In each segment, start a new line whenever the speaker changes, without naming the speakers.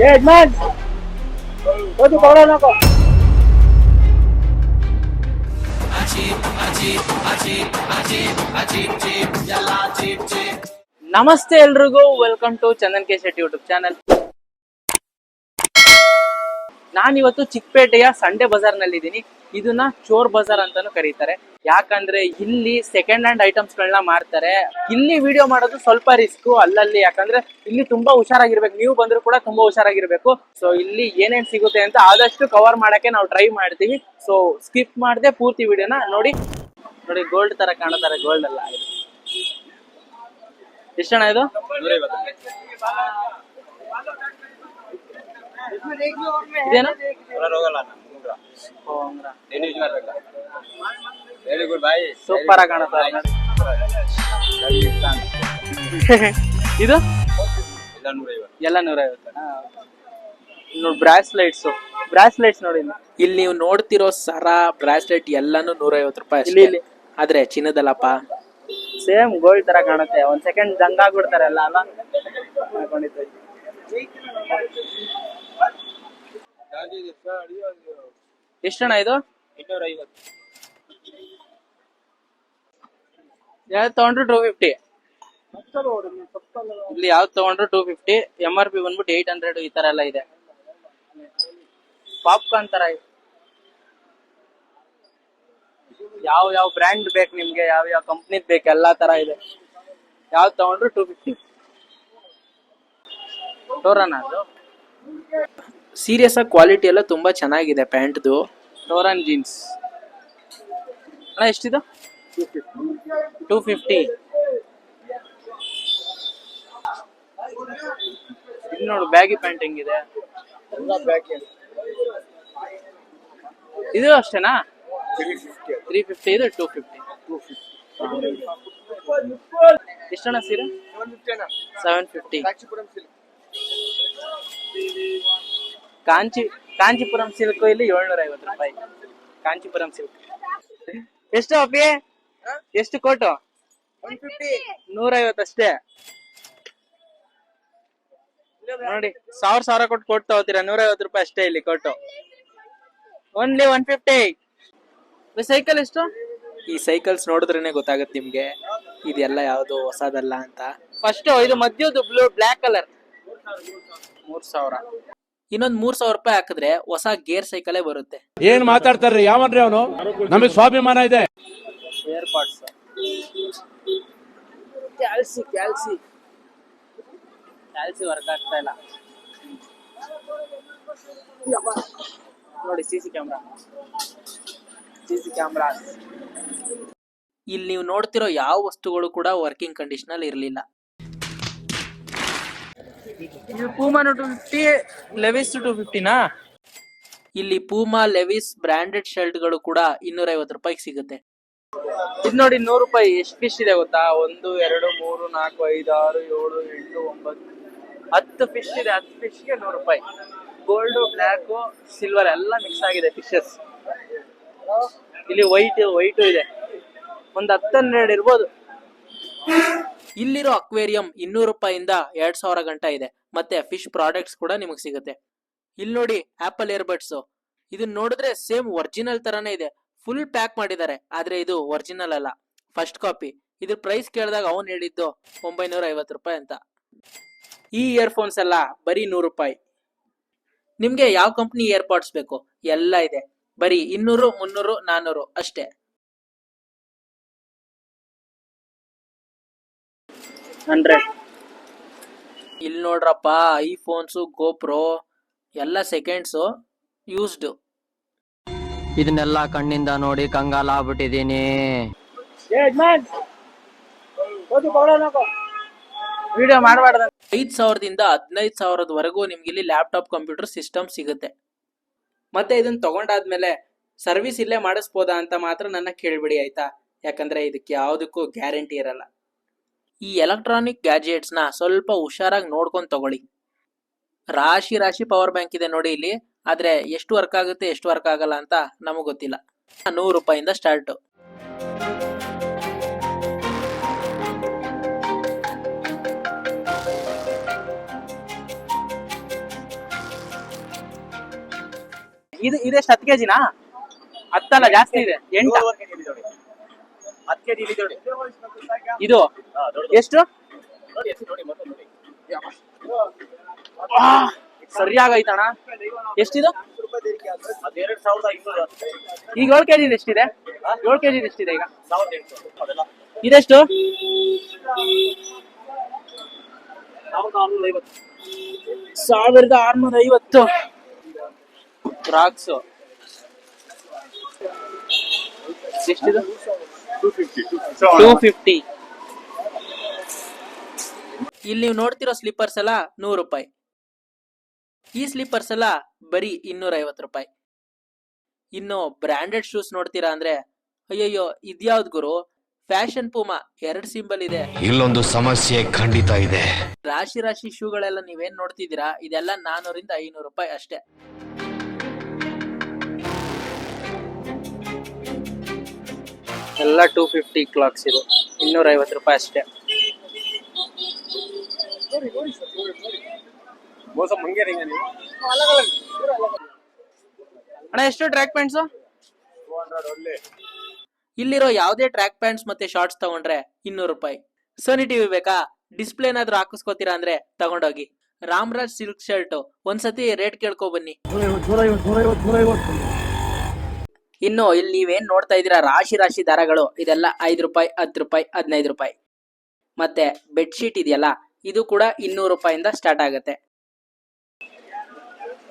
ಏ ಯಜಮಾನ್ ಹೋಗಿ ತಗೊಳ್ಳೋ ನೋಕೋ ನಮಸ್ತೆ ಎಲ್ರಿಗೂ. Welcome to Chandan K Shetty YouTube channel ನಾನಿವತ್ತು ಚಿಕ್ಕಪೇಟೆಯ ಸಂಡೆ ಬಜಾರ್ನಲ್ಲಿ ಇದ್ದೀನಿ ಇದನ್ನ ಚೋರ್ ಬಜಾರ್ ಅಂತಾನು ಕರೀತಾರೆ. ಯಾಕಂದ್ರೆ ಇಲ್ಲಿ ಸೆಕೆಂಡ್ ಹ್ಯಾಂಡ್ ಐಟಮ್ಸ್ ಗಳನ್ನ ಮಾರ್ತಾರೆ. ಇಲ್ಲಿ ವಿಡಿಯೋ ಮಾಡೋದು ಸ್ವಲ್ಪ ರಿಸ್ಕ್ ಅಲ್ಲಲ್ಲಿ ಯಾಕಂದ್ರೆ ಇಲ್ಲಿ ತುಂಬಾ ಹುಷಾರಾಗಿರ್ಬೇಕು. ನೀವು ಬಂದ್ರು ಕೂಡ ತುಂಬಾ ಹುಷಾರಾಗಿರ್ಬೇಕು. ಸೊ ಇಲ್ಲಿ ಏನೇನ್ ಸಿಗುತ್ತೆ ಅಂತ ಆದಷ್ಟು ಕವರ್ ಮಾಡಕ್ಕೆ ನಾವು ಟ್ರೈ ಮಾಡ್ತೀವಿ. ಸೊ ಸ್ಕಿಪ್ ಮಾಡದೆ ಪೂರ್ತಿ ವಿಡಿಯೋನ ನೋಡಿ. ನೋಡಿ ಗೋಲ್ಡ್ ತರ ಕಾಣುತ್ತಾರೆ ಗೋಲ್ಡ್ ಅಲ್ಲ ಇದು? ಇದು ಇದೇನು?
ವೆರಿ ಗುಡ್ ಬಾಯ್
ಸೂಪರ್ ಆಗಿ ಕಾಣುತ್ತೆ ಇದು? ಎಲ್ಲ ನೂರೈವತ್ತು. ನೋಡಿ ಬ್ರಾಸ್ಲೈಟ್ಸ್. ಬ್ರಾಸ್ಲೈಟ್ಸ್ ನೋಡಿ ಇಲ್ಲಿ.
ನೀವು ನೋಡ್ತಿರೋ ಸರ ಬ್ರಾಸ್ಲೆಟ್ ಎಲ್ಲಾನು ನೂರೈವತ್ತು ರೂಪಾಯಿ
ಇಲ್ಲಿ
ಅಷ್ಟೇ.
ಇಲ್ಲಿ
ಆದ್ರೆ ಚಿನ್ನದಲ್ಲಪ್ಪ?
ಸೇಮ್ ಗೋಲ್ಡ್ ತರ ಕಾಣುತ್ತೆ. ಒಂದ್ ಸೆಕೆಂಡ್ ಜಂಗ್ ಆಗ್ಬಿಡ್ತಾರೆ ಎಲ್ಲ ಅಲ್ಲ? ಹಾಕೊಂಡಿದ್ದು. ಎಷ್ಟಣ್ಣ ಇದು? ಯಾವ್ದು ತಗೊಂಡ್ರು ಟೂ ಫಿಫ್ಟಿ ಇಲ್ಲಿ ಯಾವ್ದು ತಗೊಂಡ್ರು two fifty M R P ಬಂದ್ಬಿಟ್ಟು ಏಟ್ ಹಂಡ್ರೆಡ್ ಈ ತರ ಎಲ್ಲ ಇದೆ. ಪಾಪ್ಕಾರ್ನ್ ತರ ಇದೆ. ಯಾವ ಯಾವ ಬ್ರ್ಯಾಂಡ್ ಬೇಕು ನಿಮ್ಗೆ, ಯಾವ ಯಾವ ಕಂಪ್ನಿದ್ ಬೇಕು, ಎಲ್ಲಾ ತರ ಇದೆ. ಯಾವ್ದು ತಗೊಂಡ್ರು ಟೂ ಫಿಫ್ಟಿ ಅದು?
ಸೀರಿಯಸ್ ಆಗಿ ಕ್ವಾಲಿಟಿ ಎಲ್ಲ ತುಂಬಾ ಚೆನ್ನಾಗಿದೆ ಪ್ಯಾಂಟ್ದು.
ಟೋರನ್ ಜೀನ್ಸ್ ಅಣ್ಣ ಎಷ್ಟಿದು? ಟೂ ಫಿಫ್ಟಿ ಇದು ನೋಡು ಬ್ಯಾಗಿ ಪ್ಯಾಂಟ್ ಹೆಂಗಿದೆ? ಇದು ಅಷ್ಟೇನಾ? ತ್ರೀ ಫಿಫ್ಟಿ ಇದು ಟೂ ಫಿಫ್ಟಿ ಎಷ್ಟಣ್ಣ ಸೀರೆ? Seven fifty Kanchi Kanchipuram silk ಇಲ್ಲಿ ಏಳ್ನೂರ ಐವತ್ತು ರೂಪಾಯಿ. ಕಾಂಚಿಪುರಂ ಸಿಲ್ಕ್ ಎಷ್ಟು ಅಪ್ಪಿ? ಎಷ್ಟು ಕೋಟು? ನೂರ ಅಷ್ಟೇ. ನೋಡಿ ಸಾವಿರ ಸಾವಿರ ಕೊಟ್ಟು ಕೊಟ್ಟು ತಗೋತೀರಾ? ನೂರ ಐವತ್ತು ರೂಪಾಯಿ ಅಷ್ಟೇ ಇಲ್ಲಿ ಕೊಟ್ಟು ಓನ್ಲಿ ಒನ್ ಫಿಫ್ಟಿ ಸೈಕಲ್ ಎಷ್ಟು?
ಈ ಸೈಕಲ್ಸ್ ನೋಡಿದ್ರೇನೆ ಗೊತ್ತಾಗುತ್ತೆ ನಿಮ್ಗೆ. ಇದೆಲ್ಲ ಯಾವ್ದು ಹೊಸದಲ್ಲ ಅಂತ.
ಫಸ್ಟ್ ಇದು ಮಧ್ಯದ್ದು ಬ್ಲೂ ಬ್ಲ್ಯಾಕ್ ಕಲರ್ ಮೂರ್ ಸಾವಿರ.
ಇನ್ನೊಂದ್ ಮೂರ್ ಸಾವಿರ ರೂಪಾಯಿ ಹಾಕಿದ್ರೆ ಹೊಸ ಗೇರ್ ಸೈಕಲೇ ಬರುತ್ತೆ.
ಏನ್ ಮಾತಾಡ್ತಾರ್ರಿ? ಯಾವನ್ರಿ ಅವನು? ನಮಗೆ ಸ್ವಾಭಿಮಾನ ಇದೆ.
ಏರ್ ಪಾಡ್ಸ್ ಕ್ಯಾಲ್ಸಿ ಕ್ಯಾಲ್ಸಿ. ಕ್ಯಾಲ್ಸಿ ವರ್ಕ್ ಆಗ್ತಾ ಇಲ್ಲ. ನೋಡಿ C C camera. C C camera.
ಇಲ್ಲಿ ನೀವು ನೋಡ್ತಿರೋ ಯಾವ ವಸ್ತುಗಳು ಕೂಡ ವರ್ಕಿಂಗ್ ಕಂಡೀಷನ್ ಅಲ್ಲಿ ಇರ್ಲಿಲ್ಲ.
ಇದು Puma two fifty Levi's two ಫಿಫ್ಟಿನಾ
ಇಲ್ಲಿ ಪೂಮಾ ಲೆವಿಸ್ ಬ್ರಾಂಡೆಡ್ ಶರ್ಟ್ಗಳು ಕೂಡ ಇನ್ನೂರೈವತ್ತು ರೂಪಾಯಿಗೆ ಸಿಗುತ್ತೆ.
ಇದು ನೋಡಿ ನೂರು ರೂಪಾಯಿ ಎಷ್ಟು ಫಿಶ್ ಇದೆ ಗೊತ್ತಾ? ಒಂದು ಎರಡು ಮೂರು ನಾಲ್ಕು ಐದು ಆರು ಏಳು ಎಂಟು ಒಂಬತ್ತು ಹತ್ತು ಫಿಶ್ ಇದೆ. ಹತ್ತು ಫಿಶ್ಗೆ ನೂರು ರೂಪಾಯಿ. ಗೋಲ್ಡ್ ಬ್ಲ್ಯಾಕ್ ಸಿಲ್ವರ್ ಎಲ್ಲ ಮಿಕ್ಸ್ ಆಗಿದೆ ಫಿಶಸ್ ಇಲ್ಲಿ ವೈಟ್ ವೈಟು ಇದೆ. ಒಂದು ಹತ್ತೆರಡು ಇರ್ಬೋದು.
ಇಲ್ಲಿರೋ ಅಕ್ವೇರಿಯಂ ಇನ್ನೂರು ರೂಪಾಯಿಂದ ಎರಡ್ ಸಾವಿರ ಗಂಟ ಇದೆ. ಮತ್ತೆ ಫಿಶ್ ಪ್ರಾಡಕ್ಟ್ಸ್ ಕೂಡ ನಿಮಗೆ ಸಿಗುತ್ತೆ. ಇಲ್ಲಿ ನೋಡಿ ಆಪಲ್ ಇಯರ್ಬಡ್ಸ್ ಇದನ್ನ ನೋಡಿದ್ರೆ ಸೇಮ್ ಒರಿಜಿನಲ್ ತರಾನೇ ಇದೆ. ಫುಲ್ ಪ್ಯಾಕ್ ಮಾಡಿದ್ದಾರೆ. ಆದ್ರೆ ಇದು ಒರಿಜಿನಲ್ ಅಲ್ಲ. First copy. ಇದ್ರ ಪ್ರೈಸ್ ಕೇಳಿದಾಗ ಅವನು ಹೇಳಿದ್ದು ಒಂಬೈನೂರ ಐವತ್ತು ರೂಪಾಯಿ ಅಂತ. ಈ ಇಯರ್ಫೋನ್ಸ್ ಎಲ್ಲ ಬರೀ ನೂರು ರೂಪಾಯಿ. ನಿಮ್ಗೆ ಯಾವ ಕಂಪ್ನಿ ಇಯರ್ಪಾಡ್ಸ್ ಬೇಕು? ಎಲ್ಲ ಇದೆ. ಬರೀ ಇನ್ನೂರು, ಮುನ್ನೂರು ನಾನ್ನೂರು ಅಷ್ಟೇ.
ಹಂಡ್ರೆಡ್
ಇಲ್ಲಿ ನೋಡ್ರಪ್ಪ ಐಫೋನ್ಸು ಗೋಪ್ರೋ ಎಲ್ಲ ಸೆಕೆಂಡ್ಸು ಯೂಸ್ಡ್.
ಇದನ್ನೆಲ್ಲ ಕಣ್ಣಿಂದ ನೋಡಿ ಕಂಗಾಲ ಆಗ್ಬಿಟ್ಟಿದೀನಿ
ವಿಡಿಯೋ ಮಾಡಬಾರ್ದು.
ಐದ್ ಸಾವಿರದಿಂದ ಹದಿನೈದು ಸಾವಿರದವರೆಗೂ ನಿಮ್ಗೆ ಇಲ್ಲಿ ಲ್ಯಾಪ್ಟಾಪ್ ಕಂಪ್ಯೂಟರ್ ಸಿಸ್ಟಮ್ ಸಿಗುತ್ತೆ. ಮತ್ತೆ ಇದನ್ನ ತಗೊಂಡಾದ್ಮೇಲೆ ಸರ್ವಿಸ್ ಇಲ್ಲೇ ಮಾಡಿಸ್ಬೋದಾ ಅಂತ ಮಾತ್ರ ನನ್ನ ಕೇಳ್ಬಿಡಿ ಆಯ್ತಾ? ಯಾಕಂದ್ರೆ ಇದಕ್ಕೆ ಯಾವುದಕ್ಕೂ ಗ್ಯಾರಂಟಿ ಇರಲ್ಲ. ಈ ಎಲೆಕ್ಟ್ರಾನಿಕ್ ಗ್ಯಾಜೆಟ್ಸ್ನ ಸ್ವಲ್ಪ ಹುಷಾರಾಗಿ ನೋಡ್ಕೊಂಡು ತಗೊಳ್ಳಿ. ರಾಶಿ ರಾಶಿ ಪವರ್ ಬ್ಯಾಂಕ್ ಇದೆ ನೋಡಿ ಇಲ್ಲಿ. ಆದ್ರೆ ಎಷ್ಟು ವರ್ಕ್ ಆಗುತ್ತೆ, ಎಷ್ಟು ವರ್ಕ್ ಆಗಲ್ಲ ಅಂತ ನಮಗೆ ಗೊತ್ತಿಲ್ಲ. ನೂರು ರೂಪಾಯಿಂದ ಸ್ಟಾರ್ಟ್
ಇದು ಇದೆಷ್ಟು ಹತ್ತು ಕೆಜಿನಾ ಹತ್ತಲ್ಲ, ಜಾಸ್ತಿ ಇದೆ. ಎಂಟು.
ಇದೆ
ಎಷ್ಟು? ಆ, ಸರಿಯಾಗೈತಣ್ಣ ಎಷ್ಟಿದು? ಈಗ ಏಳು ಕೆಜಿ ಎಷ್ಟಿದೆ? ಏಳು ಕೆಜಿ ಎಷ್ಟಿದೆ ಈಗ? ಇದೆಷ್ಟು?
ಸಾವಿರದ ಆರುನೂರ ಐವತ್ತು.
ದ್ರಾಕ್ಸು ಎಷ್ಟಿದು? ಟೂ ಫಿಫ್ಟಿ
ಇಲ್ಲಿ ನೀವು ನೋಡ್ತಿರೋ ಸ್ಲಿಪ್ಪರ್ಸ್ ಎಲ್ಲ ನೂರು ರೂಪಾಯಿ. ಈ ಸ್ಲಿಪ್ಪರ್ಸ್ ಎಲ್ಲ ಬರೀ ಇನ್ನೂರ ಐವತ್ತು ರೂಪಾಯಿ. ಇನ್ನು ಬ್ರಾಂಡೆಡ್ ಶೂಸ್ ನೋಡ್ತೀರಾ ಅಂದ್ರೆ ಅಯ್ಯಯ್ಯೋ ಇದ್ಯಾವ್ದು ಗುರು? ಫ್ಯಾಷನ್ ಪೂಮಾ ಎರಡ್ ಸಿಂಬಲ್ ಇದೆ.
ಇಲ್ಲೊಂದು ಸಮಸ್ಯೆ ಖಂಡಿತ ಇದೆ.
ರಾಶಿ ರಾಶಿ ಶೂಗಳೆಲ್ಲ ನೀವೇನ್ ನೋಡ್ತಿದ್ದೀರಾ? ಇದೆಲ್ಲ ನಾನೂರಿಂದ ಐನೂರು ರೂಪಾಯಿ ಅಷ್ಟೇ.
ಎಲ್ಲ ಟೂ ಫಿಫ್ಟಿ ಕ್ಲಾಕ್ಸ್ ಇದು ಇನ್ನೂರ ಐವತ್ತು ರೂಪಾಯಿ ಅಷ್ಟೇ. ಅಣ್ಣ ಎಷ್ಟು ಟ್ರ್ಯಾಕ್ ಪ್ಯಾಂಟ್ಸ್
ಇಲ್ಲಿರೋ ಯಾವುದೇ ಟ್ರ್ಯಾಕ್ ಪ್ಯಾಂಟ್ಸ್ ಮತ್ತೆ ಶಾರ್ಟ್ಸ್ ತಗೊಂಡ್ರೆ ಇನ್ನೂರು ರೂಪಾಯಿ. ಸೋನಿ ಟಿವಿ ಬೇಕಾ? ಡಿಸ್ಪ್ಲೇ ಏನಾದ್ರು ಹಾಕಿಸ್ಕೋತೀರಾ ಅಂದ್ರೆ ತಗೊಂಡೋಗಿ. Ramraj silk shirt. ಒಂದ್ಸತಿ ರೇಟ್ ಕೇಳ್ಕೊ ಬನ್ನಿ. ಇನ್ನು ಇಲ್ಲಿ ನೀವೇನ್ ನೋಡ್ತಾ ಇದ್ದೀರಾ? ರಾಶಿ ರಾಶಿ ದರಗಳು. ಇದೆಲ್ಲ ಐದು ರೂಪಾಯಿ ಹತ್ತು ರೂಪಾಯಿ ಹದಿನೈದು ರೂಪಾಯಿ. ಮತ್ತೆ ಬೆಡ್ಶೀಟ್ ಇದೆಯಲ್ಲ ಇದು ಕೂಡ ಇನ್ನೂರು ರೂಪಾಯಿಂದ ಸ್ಟಾರ್ಟ್ ಆಗುತ್ತೆ.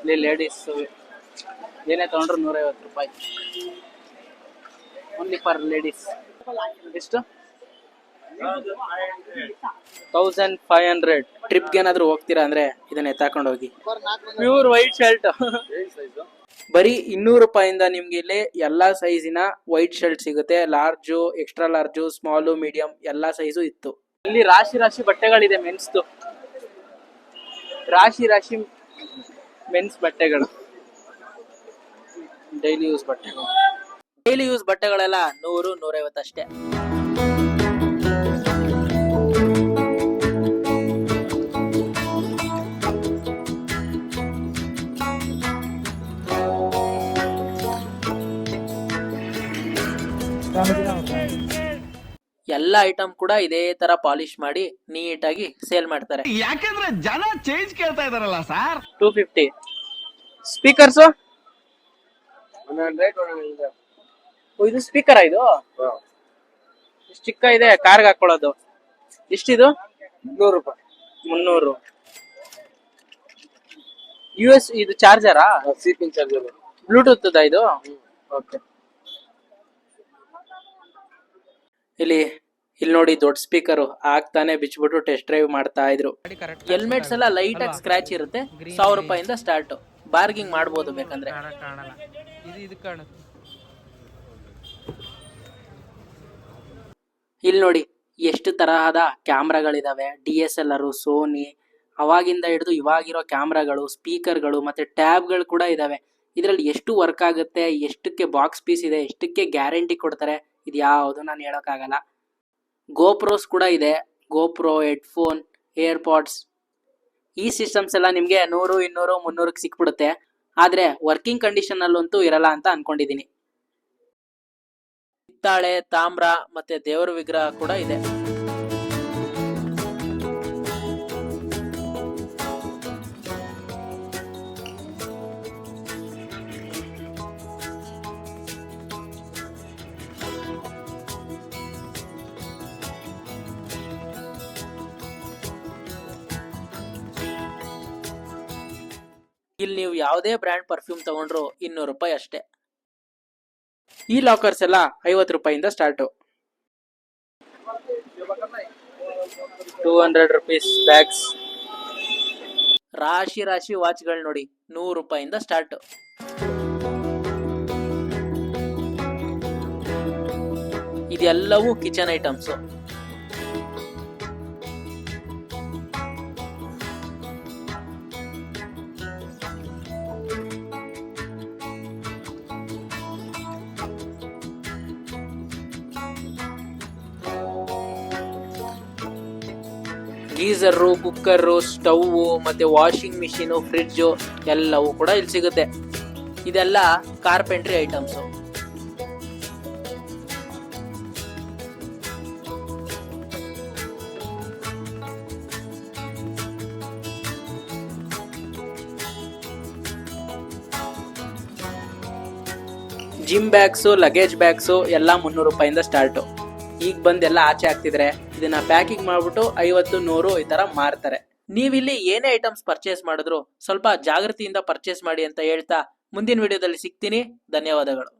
ಇಲ್ಲಿ ಲೇಡೀಸ್ ಏನೇ ತಗೊಂಡ್ರು ನೂರೈವತ್ತು ರೂಪಾಯಿ. ಓನ್ಲಿ ಫಾರ್ ಲೇಡೀಸ್ ಎಷ್ಟು? ತೌಸಂಡ್ ಫೈವ್ ಹಂಡ್ರೆಡ್
ಟ್ರಿಪ್ಗೆ ಏನಾದ್ರು ಹೋಗ್ತೀರಾ ಅಂದ್ರೆ ಇದನ್ನ ಎತ್ತಾಕೊಂಡು ಹೋಗಿ
ಪ್ಯೂರ್ ವೈಟ್ ಶರ್ಟ್
ಬರೀ ಇನ್ನೂರು ರೂಪಾಯಿಂದ ನಿಮ್ಗೆ ಇಲ್ಲಿ ಎಲ್ಲಾ ಸೈಜಿನ ವೈಟ್ ಶರ್ಟ್ ಸಿಗುತ್ತೆ. Large extra large small medium ಎಲ್ಲಾ ಸೈಜು ಇತ್ತು.
ಇಲ್ಲಿ ರಾಶಿ ರಾಶಿ ಬಟ್ಟೆಗಳಿದೆ ಮೆನ್ಸ್ದು ರಾಶಿ ರಾಶಿ ಮೆನ್ಸ್ ಬಟ್ಟೆಗಳು. ಡೈಲಿ ಯೂಸ್ ಬಟ್ಟೆಗಳು.
ಡೈಲಿ ಯೂಸ್ ಬಟ್ಟೆಗಳೆಲ್ಲ ನೂರು ನೂರೈವತ್ತು ಅಷ್ಟೇ ಎಲ್ಲ ಐಟಮ್ ಕೂಡ ಇದೇ ತರ ಪಾಲಿಶ್ ಮಾಡಿ ನೀಟಾಗಿ ಸೇಲ್ ಮಾಡ್ತಾರೆ.
ಯಾಕಂದ್ರೆ ಜನ ಚೇಂಜ್ ಕೇಳ್ತಾ ಇದಾರಲ್ಲ ಸರ್
ಟೂ ಫಿಫ್ಟಿ ಸ್ಪೀಕರ್ಸ್ ಇದು ಸ್ಪೀಕರ್ ಇದು? ಇಷ್ಟ್ ಚಿಕ್ಕ ಇದೆ ಕಾರ್ಗೆ ಹಾಕೊಳ್ಳೋದು. ಎಷ್ಟಿದು?
ನೂರು ರೂಪಾಯಿ.
ಮುನ್ನೂರು. ಯು ಎಸ್ ಇದು ಚಾರ್ಜರಾ
ಸಿಪಿನ್ ಚಾರ್ಜರ್
ಬ್ಲೂಟೂತ್ ಇದು? ಓಕೆ
ಇಲ್ಲಿ ಇಲ್ಲಿ ನೋಡಿ ದೊಡ್ಡ ಸ್ಪೀಕರ್ ಆಗ್ತಾನೆ ಬಿಚ್ಬಿಟ್ಟು ಟೆಸ್ಟ್ ಡ್ರೈವ್ ಮಾಡ್ತಾ ಇದ್ರು. ಹೆಲ್ಮೆಟ್ಸ್ ಎಲ್ಲ ಲೈಟ್ ಆಗಿ ಸ್ಕ್ರಾಚ್ ಇರುತ್ತೆ. ಸಾವಿರ ರೂಪಾಯಿಂದ ಸ್ಟಾರ್ಟ್ ಬಾರ್ಗಿಂಗ್ ಮಾಡಬಹುದು ಬೇಕಂದ್ರೆ. ಇಲ್ಲಿ ನೋಡಿ, ಎಷ್ಟು ತರಹದ ಕ್ಯಾಮ್ರಾಗಳಿದಾವೆ. D S L R Sony. ಅವಾಗಿಂದ ಹಿಡಿದು ಇವಾಗಿರೋ ಕ್ಯಾಮ್ರಾಗಳು ಸ್ಪೀಕರ್ಗಳು ಮತ್ತೆ ಟ್ಯಾಬ್ಗಳು ಕೂಡ ಇದಾವೆ. ಇದರಲ್ಲಿ ಎಷ್ಟು ವರ್ಕ್ ಆಗುತ್ತೆ, ಎಷ್ಟಕ್ಕೆ ಬಾಕ್ಸ್ ಪೀಸ್ ಇದೆ, ಎಷ್ಟಕ್ಕೆ ಗ್ಯಾರಂಟಿ ಕೊಡ್ತಾರೆ ಇದು ಯಾವುದು ನಾನು ಹೇಳೋಕ್ಕಾಗಲ್ಲ. ಗೋಪ್ರೋಸ್ ಕೂಡ ಇದೆ. ಗೋಪ್ರೋ ಹೆಡ್ಫೋನ್ ಏರ್ಪಾಡ್ಸ್ ಈ ಸಿಸ್ಟಮ್ಸ್ ಎಲ್ಲ ನಿಮಗೆ ನೂರು, ಇನ್ನೂರು, ಮುನ್ನೂರಕ್ಕೆ ಸಿಕ್ಬಿಡುತ್ತೆ. ಆದರೆ ವರ್ಕಿಂಗ್ ಕಂಡೀಷನಲ್ಲಂತೂ ಇರಲ್ಲ ಅಂತ ಅನ್ಕೊಂಡಿದ್ದೀನಿ ಹಿತ್ತಾಳೆ, ತಾಮ್ರ ಮತ್ತೆ ದೇವರ ವಿಗ್ರಹ ಕೂಡ ಇದೆ. ಇಲ್ಲಿ ನೀವು ಯಾವುದೇ ಬ್ರ್ಯಾಂಡ್ ಪರ್ಫ್ಯೂಮ್ ತಗೊಂಡ್ರು ಇನ್ನೂರು ರೂಪಾಯಿ ಅಷ್ಟೇ. ಈ ಲಾಕರ್ಸ್ ಎಲ್ಲ ಐವತ್ತು ರೂಪಾಯಿಂದ start
two hundred rupees bags
ರಾಶಿ ರಾಶಿ ವಾಚ್ಗಳು ನೋಡಿ ನೂರು ರೂಪಾಯಿಂದ ಸ್ಟಾರ್ಟ್ ಇದೆಲ್ಲವೂ kitchen items geyser, cooker, stove, ಮತ್ತೆ ವಾಷಿಂಗ್ ಮಿಷಿನು, ಫ್ರಿಡ್ಜು ಎಲ್ಲವೂ ಕೂಡ ಇಲ್ಲಿ ಸಿಗುತ್ತೆ. ಇದೆಲ್ಲ carpentry items. Gym bags, luggage bags ಎಲ್ಲ ಮುನ್ನೂರು ರೂಪಾಯಿಂದ ಸ್ಟಾರ್ಟು. ಈಗ ಬಂದೆಲ್ಲ ಆಚೆ ಹಾಕ್ತಿದ್ರೆ ಇದನ್ನ ಪ್ಯಾಕಿಂಗ್ ಮಾಡ್ಬಿಟ್ಟು ಐವತ್ತು, ನೂರು ಈ ತರ ಮಾರ್ತಾರೆ. ನೀವಿಲ್ಲಿ ಏನೇ ಐಟಮ್ಸ್ ಪರ್ಚೇಸ್ ಮಾಡಿದ್ರು ಸ್ವಲ್ಪ ಜಾಗೃತಿಯಿಂದ ಪರ್ಚೇಸ್ ಮಾಡಿ ಅಂತ ಹೇಳ್ತಾ ಮುಂದಿನ ವಿಡಿಯೋದಲ್ಲಿ ಸಿಗ್ತೀನಿ. ಧನ್ಯವಾದಗಳು.